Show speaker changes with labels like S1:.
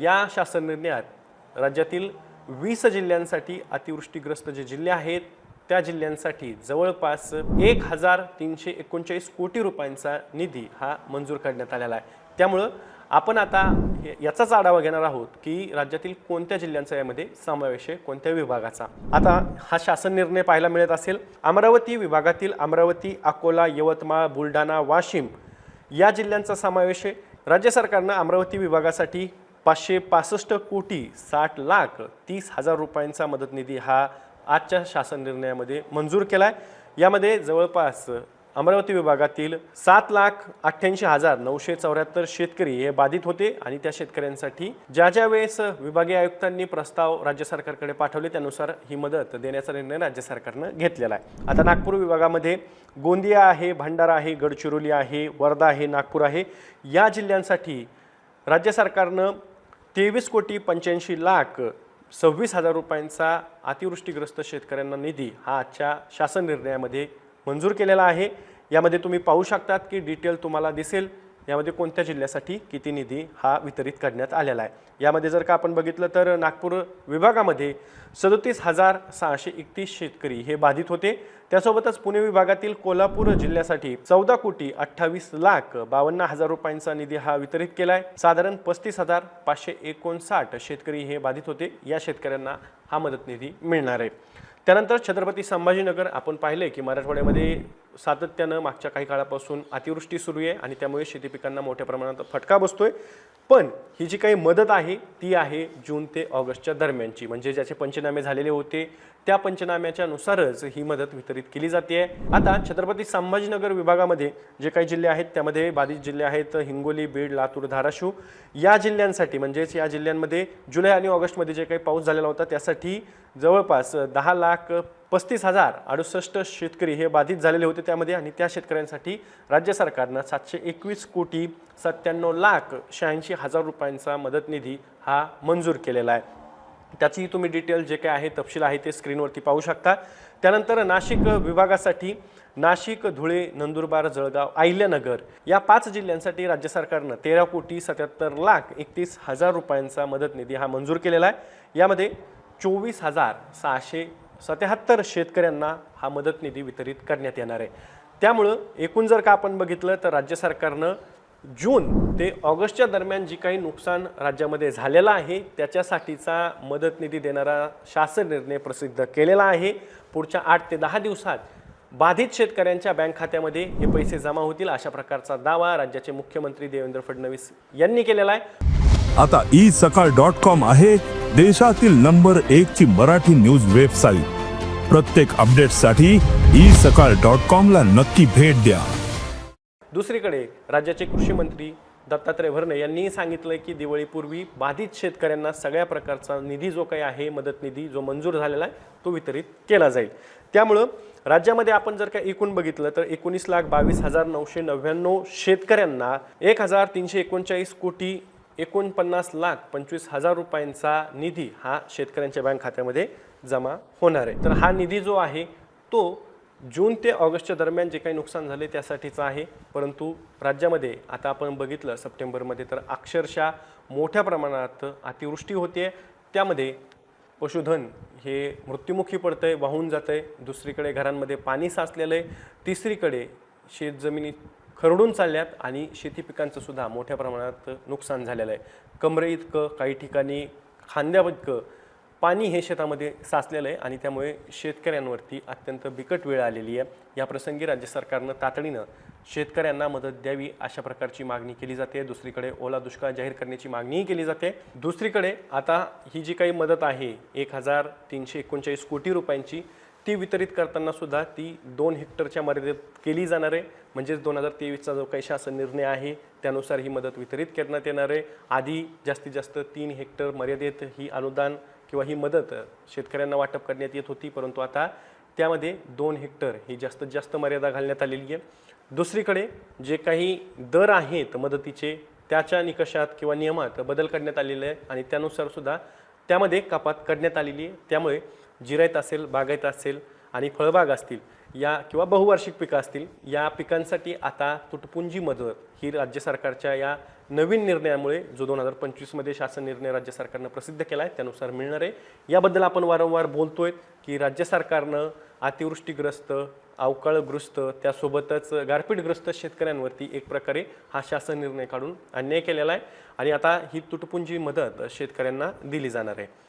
S1: या शासन निर्णयात राज्यातील वीस जिल्ह्यांसाठी अतिवृष्टीग्रस्त जे जिल्हे आहेत त्या जिल्ह्यांसाठी जवळपास एक हजार तीनशे एकोणचाळीस कोटी रुपयांचा निधी हा मंजूर करण्यात आलेला आहे. त्यामुळं आपण आता याचाच आढावा घेणार आहोत की राज्यातील कोणत्या जिल्ह्यांचा यामध्ये समावेश आहे कोणत्या विभागाचा. आता हा शासन निर्णय पाहायला मिळत असेल अमरावती विभागातील अमरावती अकोला यवतमाळ बुलढाणा वाशिम या जिल्ह्यांचा समावेश आहे. राज्य सरकारनं अमरावती विभागासाठी पाचशे पासष्ट कोटी साठ लाख तीस हजार रुपयांचा मदत निधी हा आजच्या शासन निर्णयामध्ये मंजूर केला आहे यामध्ये जवळपास अमरावती विभागातील सात लाख अठ्ठ्याऐंशी हजार नऊशे चौऱ्याहत्तर शेतकरी हे बाधित होते आणि त्या शेतकऱ्यांसाठी ज्या ज्या वेळेस विभागीय आयुक्तांनी प्रस्ताव राज्य सरकारकडे पाठवले त्यानुसार ही मदत देण्याचा निर्णय राज्य सरकारनं घेतलेला आहे. आता नागपूर विभागामध्ये गोंदिया आहे भंडारा आहे गडचिरोली आहे वर्धा आहे नागपूर आहे. या जिल्ह्यांसाठी राज्य सरकारनं तेवीस कोटी पंच्याऐंशी लाख सव्वीस हजार रुपयांचा अतिवृष्टीग्रस्त शेतकऱ्यांना निधी हा आजच्या शासन निर्णयामध्ये मंजूर केलेला आहे. यामध्ये तुम्ही पाहू शकतात की डिटेल तुम्हाला दिसेल. यामध्ये कोणत्या जिल्ह्यासाठी किती निधी हा वितरित करण्यात आलेला आहे? यामध्ये जर का आपण बघितलं तर नागपूर विभागामध्ये सदोतीस हजार सहाशे एकतीस शेतकरी हे बाधित होते. त्यासोबतच पुणे विभागातील कोल्हापूर जिल्ह्यासाठी चौदा कोटी अठ्ठावीस लाख बावन्न हजार रुपयांचा निधी हा वितरित केला आहे साधारण पस्तीस हजार पाचशे एकोणसाठ शेतकरी हे बाधित होते. या शेतकऱ्यांना हा मदत निधी मिळणार आहे. त्यानंतर छत्रपती संभाजीनगर आपण पाहिले की मराठवाड्यामध्ये सातत्यानं मागच्या काही काळापासून अतिवृष्टी सुरू आहे आणि त्यामुळे शेती पिकांना मोठ्या प्रमाणात फटका बसतोय. पण ही जी काही मदत आहे ती आहे जून ते ऑगस्टच्या दरम्यानची. म्हणजे ज्याचे पंचनामे झालेले होते त्या पंचनाम्याच्या नुसारच ही मदत वितरित केली जाते. आता छत्रपती संभाजीनगर विभागामध्ये जे काही जिल्हे आहेत त्यामध्ये बाधित जिल्हे आहेत हिंगोली बीड लातूर धाराशिव या जिल्ह्यांसाठी म्हणजेच या जिल्ह्यांमध्ये जुलै आणि ऑगस्टमध्ये जे काही पाऊस झालेला होता त्यासाठी जवळपास दहा लाख पस्तीस हजार अडुसष्ट शेतकरी हे बाधित झालेले होते त्यामध्ये आणि त्या शेतकऱ्यांसाठी राज्य सरकारनं सातशे एकवीस कोटी सत्त्याण्णव लाख शहाऐंशी हजार रुपयांचा मदत निधी हा मंजूर केलेला आहे. त्याची तुम्ही डिटेल जे काय आहे तपशील आहे ते स्क्रीनवरती पाहू शकता. त्यानंतर नाशिक विभागासाठी नाशिक धुळे नंदुरबार जळगाव अहिल्यानगर या पाच जिल्ह्यांसाठी राज्य सरकारनं तेरा कोटी सत्याहत्तर लाख एकतीस हजार रुपयांचा मदत निधी हा मंजूर केलेला आहे. यामध्ये चोवीस हजार सहाशे सत्याहत्तर शेतकऱ्यांना हा मदत निधी वितरित करण्यात येणार आहे. त्यामुळं एकूण जर का आपण बघितलं तर राज्य सरकारनं जून ते ऑगस्टच्या दरम्यान जी काही नुकसान राज्यामध्ये झालेलं आहे त्याच्यासाठीचा मदत निधी देणारा शासन निर्णय प्रसिद्ध केलेला आहे. पुढच्या आठ ते दहा दिवसात बाधित शेतकऱ्यांच्या बँक खात्यामध्ये हे पैसे जमा होतील अशा प्रकारचा दावा राज्याचे मुख्यमंत्री देवेंद्र फडणवीस यांनी केलेला आहे.
S2: आता ई सकाळ डॉट कॉम आहे देशातील नंबर एक ची मराठी न्यूज वेबसाईट. प्रत्येक अपडेटसाठी ई सकाळ डॉट कॉम ला नक्की भेट द्या.
S1: दुसरीकडे राज्याचे कृषी मंत्री दत्तात्रय भरणे यांनी सांगितलंय की दिवाळीपूर्वी बाधित शेतकऱ्यांना सगळ्या प्रकारचा निधी जो काही आहे मदत निधी जो मंजूर झालेला आहे तो वितरित केला जाईल. त्यामुळं राज्यामध्ये आपण जर का एकूण बघितलं तर एकोणीस लाख बावीस हजार नऊशे नव्याण्णव शेतकऱ्यांना एक हजार तीनशे एकोणचाळीस कोटी एकोणपन्नास लाख पंचवीस हजार रुपयांचा निधी हा शेतकऱ्यांच्या बँक खात्यामध्ये जमा होणार आहे. तर हा निधी जो आहे तो जून ते ऑगस्टच्या दरम्यान जे काही नुकसान झाले त्यासाठीचं आहे. परंतु राज्यामध्ये आता आपण बघितलं सप्टेंबरमध्ये तर अक्षरशः मोठ्या प्रमाणात अतिवृष्टी होते. त्यामध्ये पशुधन हे मृत्युमुखी आहे वाहून जातं आहे दुसरीकडे घरांमध्ये पाणी साचलेलं आहे. तिसरीकडे शेतजमिनी खरडून चालल्यात आणि शेती पिकांचं सुद्धा मोठ्या प्रमाणात नुकसान झालेलं आहे. कमरे इतकं काही ठिकाणी खांद्यापतकं पाणी हे शेतामध्ये साचलेलं आहे आणि त्यामुळे शेतकऱ्यांवरती अत्यंत बिकट वेळ आलेली आहे. या प्रसंगी राज्य सरकारनं तातडीनं शेतकऱ्यांना मदत द्यावी अशा प्रकारची मागणी केली जाते. दुसरीकडे ओला दुष्काळ जाहीर करण्याची मागणीही केली जाते. दुसरीकडे आता ही जी काही मदत आहे एक हजार तीनशे एकोणचाळीस कोटी रुपयांची ती वितरित करताना सुद्धा ती दोन हेक्टरच्या मर्यादेत केली जाणार आहे. म्हणजेच दोन हजार तेवीसचा जो काही शासन निर्णय आहे त्यानुसार ही मदत वितरित करण्यात येणार आहे. आधी जास्तीत जास्त तीन हेक्टर मर्यादेत ही अनुदान किंवा ही मदत शेतकऱ्यांना वाटप करण्यात येत होती. परंतु आता त्यामध्ये दोन हेक्टर ही जास्तीत जास्त मर्यादा घालण्यात आलेली आहे. दुसरीकडे जे काही दर आहेत मदतीचे त्याच्या निकषात किंवा नियमात बदल करण्यात आलेले आहे आणि त्यानुसार सुद्धा त्यामध्ये कपात करण्यात आलेली आहे. त्यामुळे जिरायत असेल बागायत असेल आणि फळबाग असतील या किंवा बहुवार्षिक पिकं असतील या पिकांसाठी आता तुटपुंजी मदत ही राज्य सरकारच्या या नवीन निर्णयामुळे जो दोन हजार पंचवीसमध्ये शासन निर्णय राज्य सरकारनं प्रसिद्ध केला आहे त्यानुसार मिळणार आहे. याबद्दल आपण वारंवार बोलतोय की राज्य सरकारनं अतिवृष्टीग्रस्त अवकाळग्रस्त त्यासोबतच गारपीटग्रस्त शेतकऱ्यांवरती एक प्रकारे हा शासन निर्णय काढून अन्याय केलेला आहे. आणि आता ही तुटपुंजी मदत शेतकऱ्यांना दिली जाणार आहे.